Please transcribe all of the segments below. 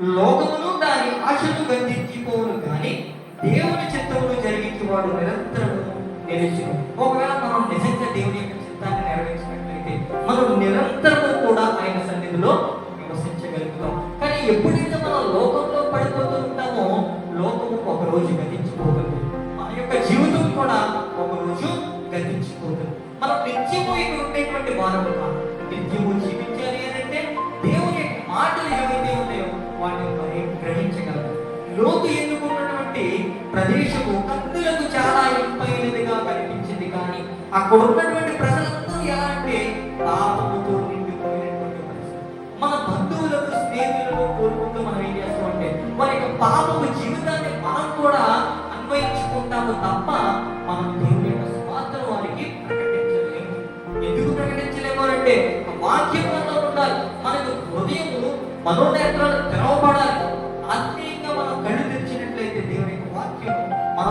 లోకమును దాని ఆశను గంధించిపోవును కానీ దేవుని చిత్తమును జరిగించేవాడు నిరంతరము నిలిచిన ఒకవేళ మనం నిజంగా దేవుని యొక్క చిత్తాన్ని నెరవేర్చినట్లయితే మనం నిరంతరము కూడా ఆయన సన్నిధిలో నివసించగలుగుతాం. కానీ ఎప్పుడైతే మనం లోకంలో పడిపోతూ ఉంటామో లోకము ఒక రోజు గతించిపోతుంది. మన యొక్క జీవితం కూడా ఒక రోజు గతించిపోతుంది. మనం నిత్యము ఇక్కడ ఉండేటువంటి వారము కాదు. నిత్యము జీవితం. లోతు ఎన్నుకున్నటువంటి ప్రదేశము కన్నులకు చాలా ఎంపైనదిగా కనిపించింది. కానీ అక్కడ ఉన్నటువంటి ప్రజలందరూ ఎలా అంటే పాపముతో నిండిపోయినటువంటి మన బంధువులకు స్నేహితులకు కోరుకుంటూ మనం ఏం చేస్తామంటే వారి యొక్క పాపము జీవితాన్ని మనం కూడా అన్వయించుకుంటాము తప్ప మనం దేవుని యొక్క స్వార్థను వారికి ప్రకటించలేము. ఎందుకు ప్రకటించలేము అంటే వాక్యం ఉండాలి. మనకు హృదయము మనోనేత్రాలు తెరవబడాలి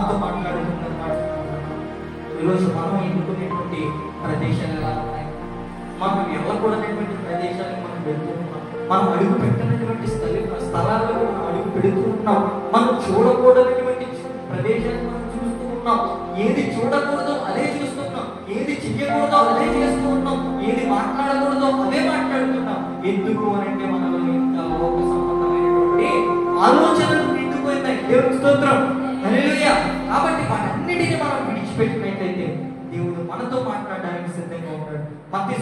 మాతో మాట్లాడుతుందన్నమాట ఈరోజు మనం ఎన్నుకునేటువంటి ప్రదేశాలు ఎలా ఉన్నాయి? మనం వెళ్ళకూడనటువంటి ప్రదేశాలకు మనం వెళ్తున్నాం మనం అడుగు పెట్టినటువంటి స్థలి స్థలాల్లో మనం అడుగు పెడుతూ ఉన్నాం. మనం చూడకూడనటువంటి ప్రదేశాలు మనం చూస్తూ ఉన్నాం. ఏది చూడకూడదో అదే చూస్తున్నాం ఏది చెయ్యకూడదో అదే చేస్తూ ఉన్నాం. ఏది మాట్లాడకూడదో అదే మాట్లాడుతున్నాం. ఎందుకు అనంటే మనలో ఇంకా లోక సంబంధమైనటువంటి ఆలోచనలు నిండిపోయినాయి దేవుని స్తోత్రం. కాబట్టి వాటన్నిటిని మనం విడిచిపెట్టినట్టయితే దేవుడు మనతో మాట్లాడడానికి సిద్ధంగా ఉన్నాడు. మత్తి